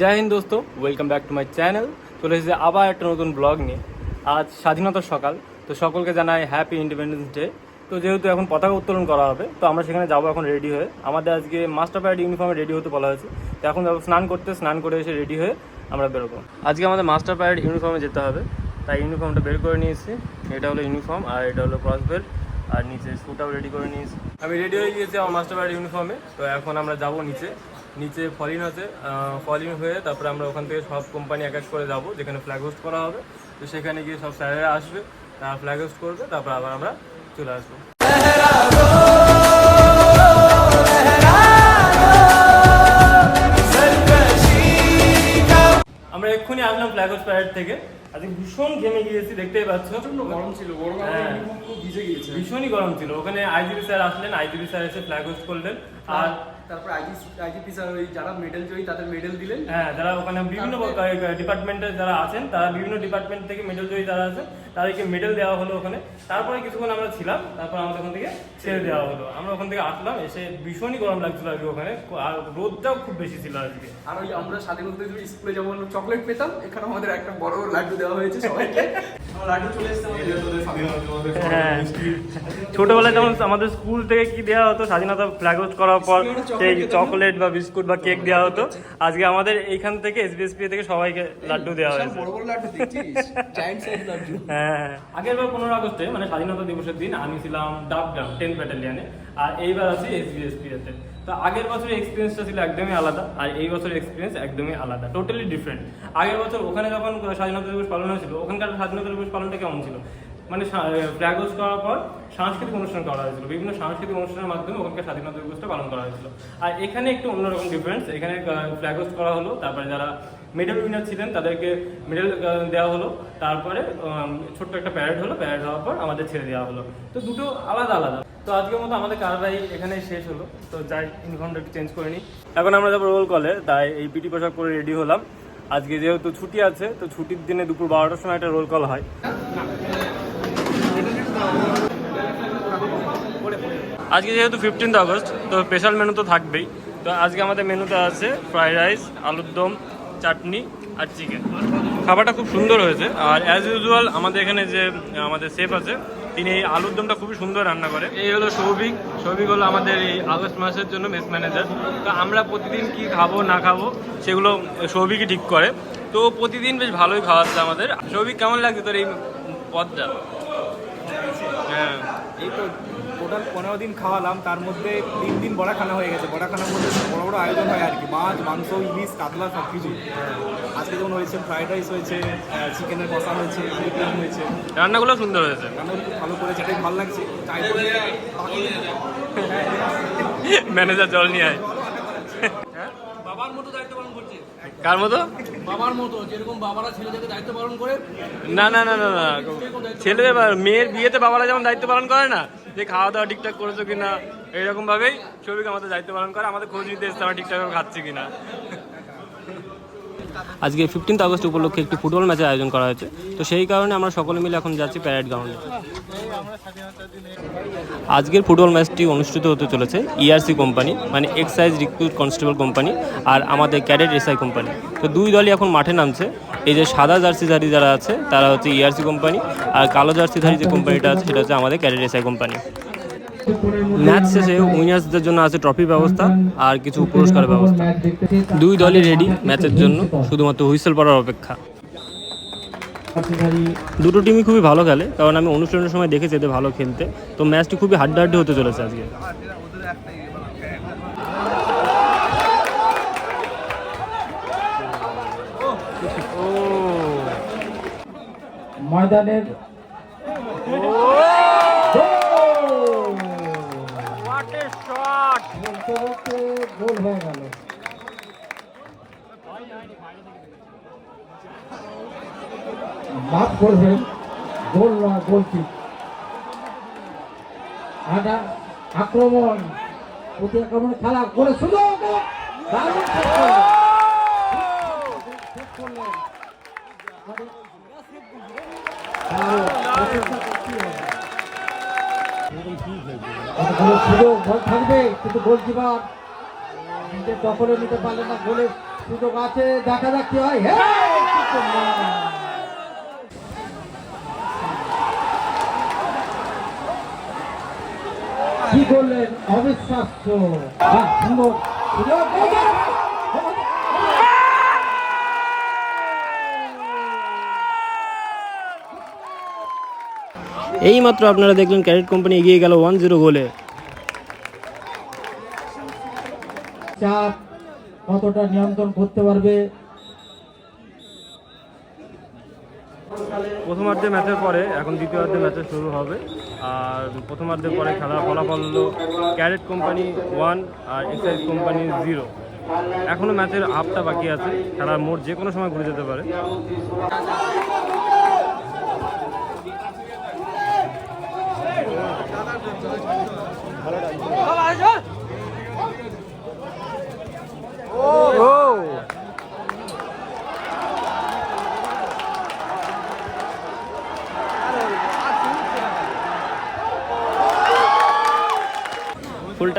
জয় হিন্দ দোস্ত welcome back to my channel চলে এসেছে আবার একটা নতুন ব্লগ নিয়ে। আজ স্বাধীনতার সকাল, তো সকলকে জানাই হ্যাপি ইন্ডিপেন্ডেন্স ডে তো যেহেতু এখন পতাকা উত্তোলন করা হবে, তো আমরা সেখানে যাব এখন রেডি হয়ে। আমাদের আজকে মাস্টার প্যাড ইউনিফর্মে রেডি হতে বলা হয়েছে। তো এখন যাব স্নান করতে, স্নান করে এসে রেডি হয়ে আমরা বেরোবো। আজকে আমাদের মাস্টার প্যাড ইউনিফর্মে যেতে হবে, তাই ইউনিফর্মটা বের করে নিয়েছি। এটা হলো ইউনিফর্ম আর এটা হলো ক্রস বেল্ট আর নিচে স্কুটাও রেডি করে নিয়েছি। আমি রেডি হয়ে গিয়েছি আমার মাস্টার প্যাড ইউনিফর্মে তো এখন আমরা যাব নিচে। নিচে ফলিন আছে ফলিন হয়ে তারপরে আমরা ওখান থেকে সব কোম্পানি এক এক করে যাব যেখানে ফ্ল্যাগ হোস্ট করা হবে। তো সেখানে গিয়ে সব স্যারেরা আসবে তারা ফ্ল্যাগ হোস্ট করবে তারপর আবার আমরা চলে আসব। আমরা এক্ষুনি আসলাম ফ্ল্যাগ হোস্ট প্যারেড থেকে। আজকে ভীষণ ঘেমে গিয়েছি দেখতেই পাচ্ছ। গরম ছিল গরম হ্যাঁ। ভিজে গিয়েছে। ভীষণই গরম ছিল। ওখানে আইজিবি স্যার আসলেন আইজিবি স্যার এসে ফ্ল্যাগ হোস্ট করলেন। আর তারপর আইজি আইজিপি স্যার ওই যারা মেডেল জয়ী তাদের মেডেল দিলেন। হ্যাঁ যারা ওখানে বিভিন্ন ডিপার্টমেন্টের যারা আছেন তারা বিভিন্ন ডিপার্টমেন্ট থেকে মেডেল জয়ী যারা আছেন তাদেরকে মেডেল দেওয়া হলো ওখানে। তারপরে কিছুক্ষণ আমরা ছিলাম তারপর আমাদের ওখান থেকে ছেড়ে দেওয়া হলো। আমরা ওখান থেকে আসলাম এসে ভীষণই গরম লাগছিল আজকে ওখানে। আর রোদটাও খুব বেশি ছিল আজকে। আর ওই আমরা স্বাধীনতা দিবস স্কুলে যেমন চকলেট পেতাম এখানে আমাদের একটা বড় লাড্ডু দেওয়া হয়েছে সবাইকে। আমার লাড্ডু চলে এসেছে হ্যাঁ। ছোটবেলায় যেমন আমাদের স্কুল থেকে কি দেওয়া হতো স্বাধীনতা ফ্ল্যাগ করার পর সেই চকলেট বা বিস্কুট বা কেক দেওয়া হতো। আজকে আমাদের এইখান থেকে এসবিএসপি থেকে সবাইকে লাড্ডু দেওয়া হয়েছে। বড় বড় লাড্ডু দেখছিস? Giant size laddu. হ্যাঁ আগের বার পনেরো আগস্টে মানে স্বাধীনতা দিবসের দিন আমি ছিলাম ডাব গ্রাম টেন ব্যাটালিয়ানে আর এইবার আছি এসবিএসপি তে। তো আগের বছরের এক্সপিরিয়েন্সটা ছিল একদমই আলাদা আর এই বছরের এক্সপিরিয়েন্স একদমই আলাদা টোটালি ডিফারেন্ট আগের বছর ওখানে যখন স্বাধীনতা দিবস পালন হয়েছিল ওখানকার স্বাধীনতা দিবস পালনটা কেমন ছিল? মানে ফ্ল্যাগ হোস্ট করার পর সাংস্কৃতিক অনুষ্ঠান করা হয়েছিল। বিভিন্ন সাংস্কৃতিক অনুষ্ঠানের মাধ্যমে ওখানকার স্বাধীনতা দিবসটা পালন করা হয়েছিল। আর এখানে একটু অন্যরকম ডিফারেন্স এখানে ফ্ল্যাগ হোস্ট করা হলো, তারপরে যারা মেডেল উইনার ছিলেন তাদেরকে মেডেল দেওয়া হলো, তারপরে ছোট্ট একটা প্যারেড হলো প্যারেড হওয়ার পর আমাদের ছেড়ে দেওয়া হলো। তো দুটো আলাদা আলাদা। তো আজকের মতো আমাদের কারবাই এখানে শেষ হলো। তো যাই ইউনিফর্মটা একটু চেঞ্জ করে নিই। এখন আমরা যাব রোল কলে তাই এই পিটি পোশাক পরে রেডি হলাম। আজকে যেহেতু ছুটি আছে, তো ছুটির দিনে দুপুর বারোটার সময় একটা রোল কল হয়। আজকে যেহেতু ফিফটিন্থ আগস্ট তো স্পেশাল মেনু তো থাকবেই। তো আজকে আমাদের মেনুতে আছে ফ্রাইড রাইস আলুর দম, চাটনি আর চিকেন খাবারটা খুব সুন্দর হয়েছে। আর অ্যাজ ইউজুয়াল আমাদের এখানে যে, আমাদের শেফ আছে, তিনি এই আলুর দমটা খুবই সুন্দর রান্না করে। এই হলো সৌভিক। সৌভিক হলো আমাদের এই আগস্ট মাসের জন্য মেস ম্যানেজার তো আমরা প্রতিদিন কি খাব, না খাব, সেগুলো সৌভিকই ঠিক করে। তো প্রতিদিন বেশ ভালোই খাওয়াচ্ছে আমাদের। সৌভিক, কেমন লাগছে তোর এই পদটা? এই তো টোটাল পনেরো দিন খাওয়ালাম তার মধ্যে তিন দিন বড়াখানা হয়ে গেছে। বড়াখানার মধ্যে বড় বড় আয়োজন হয় আর কি মাছ মাংস ইলিশ কাতলা সব কিছু। আজকে যেমন হয়েছে ফ্রাইড রাইস হয়েছে চিকেনের কষা হয়েছে চিকেন হয়েছে। রান্নাগুলো সুন্দর হয়েছে। রান্না ভালো করেছে এটাই ভালো লাগছে। ম্যানেজার জল নিয়ে আয়। বাবার মতো দায়িত্ব পালন করছে কার মতো? বাবার মতো যেরকম বাবারা ছেলেদের দায়িত্ব পালন করে না না না না না ছেলেদের মেয়ের বিয়েতে বাবারা যেমন দায়িত্ব পালন করে না যে খাওয়া দাওয়া ঠিকঠাক করেছ কিনা এইরকম ভাবেই ছবিকে আমাদের দায়িত্ব পালন করে আমাদের খোঁজ নিতে এসছে আমরা ঠিকঠাক খাচ্ছি কিনা। আজকে ফিফটিন্থ আগস্ট উপলক্ষে একটি ফুটবল ম্যাচের আয়োজন করা হয়েছে। তো সেই কারণে আমরা সকলে মিলে এখন যাচ্ছি প্যারেড গ্রাউন্ডে আজকের ফুটবল ম্যাচটি অনুষ্ঠিত হতে চলেছে ইআরসি কোম্পানি মানে এক্সাইজ রিক্রুট কনস্টেবল কোম্পানি আর আমাদের ক্যাডেট এসআই কোম্পানি। তো দুই দলই এখন মাঠে নামছে। এই যে সাদা জার্সিধারী যারা আছে, তারা হচ্ছে ইআরসি কোম্পানি আর কালো জার্সিধারী যে কোম্পানিটা আছে, সেটা হচ্ছে আমাদের ক্যাডেট এসআই কোম্পানি। ম্যাচ শেষে উইনার্সদের জন্য আছে ট্রফি ব্যবস্থা আর কিছু পুরস্কারের ব্যবস্থা। দুই দলই রেডি ম্যাচের জন্য, শুধুমাত্র হুইসেল পড়ার অপেক্ষা। দুটো টিমই খুবই ভালো খেলে, কারণ আমি অনুষ্ঠানের সময় দেখেছি এদের ভালো খেলতে। তো ম্যাচটি খুবই হাড্ডাহাড্ডি হতে চলেছে আজকে। ময়দানের গোল হয়ে গেল মাফ করবেন গোল নয় গোল কিক আটা আক্রমণ প্রতি খেলা করে সুযোগ দারুণ সুযোগ থাকবে কিন্তু গোলকিপার নিজের দখলে নিতে পারলেন না গোলে সুযোগ আছে। দেখা যাক কি হয়। কি করলেন? অবিশ্বাস্য। সুন্দর। এইমাত্র আপনারা দেখলেন ক্যারেট কোম্পানি এগিয়ে গেল ওয়ান জিরো গোলে চাপ কতটা নিয়ন্ত্রণ করতে পারবে? প্রথমার্ধে ম্যাচের পরে এখন দ্বিতীয়ার্ধে ম্যাচের শুরু হবে। আর প্রথমার্ধের পরে খেলার ফলাফল হলো ক্যারেট কোম্পানি ওয়ান আর এক্সাইজ কোম্পানি জিরো। এখনও ম্যাচের হাফটা বাকি আছে খেলার মোট যে কোনো সময় ঘুরে যেতে পারে। ফুল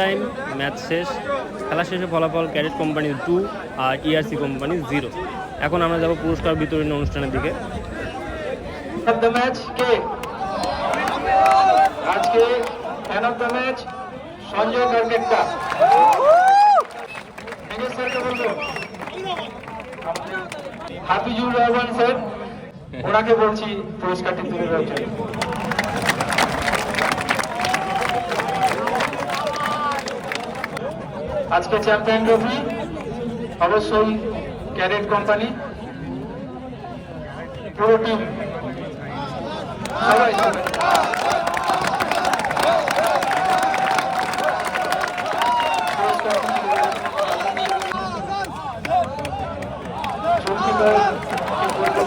টাইম ম্যাচ শেষ খেলা শেষে ফলাফল ক্যারেট কোম্পানি টু আর ইআরসি কোম্পানি জিরো এখন আমরা যাব পুরস্কার বিতরণী অনুষ্ঠানের দিকে। Of the match আজকে man of the match Sanjay Hafizur Rahman sir, ওনাকে বলছি পুরস্কারটি তুলে দেওয়ার জন্য। আজকে চ্যাম্পিয়ন ট্রফি, অবশ্যই ক্যারেট কোম্পানি, পুরো টিম। সবাই। তো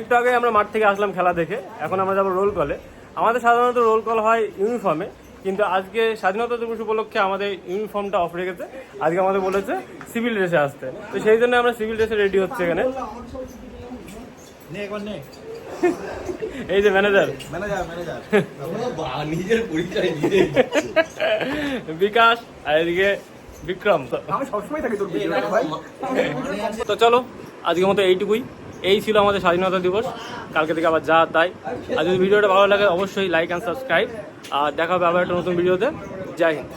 একটু আগে আমরা মাঠ থেকে আসলাম খেলা দেখে। এখন আমরা যাব রোল কলে আমাদের সাধারণত রোল কল হয় ইউনিফর্মে কিন্তু আজকে স্বাধীনতা দিবস উপলক্ষে আমাদের ইউনিফর্মটা অফ রেখেছে। আজকে আমাদের বলেছে সিভিল ড্রেসে আসতে। তো সেই জন্য আমরা সিভিল ড্রেসে রেডি হচ্ছে এখানে। এই যে ম্যানেজার বিকাশ আর এদিকে বিক্রম। তো আমি সবসময় থাকি তোর ভিডিওটা ভাই। তো চলো আজকের মতো এইটুকুই। এই ছিল আমাদের স্বাধীনতা দিবস। কালকে থেকে আবার যা তাই। আর যদি ভিডিওটা ভালো লাগে অবশ্যই লাইক অ্যান্ড সাবস্ক্রাইব আর দেখা হবে আবার একটা নতুন ভিডিওতে। জয় হিন্দ।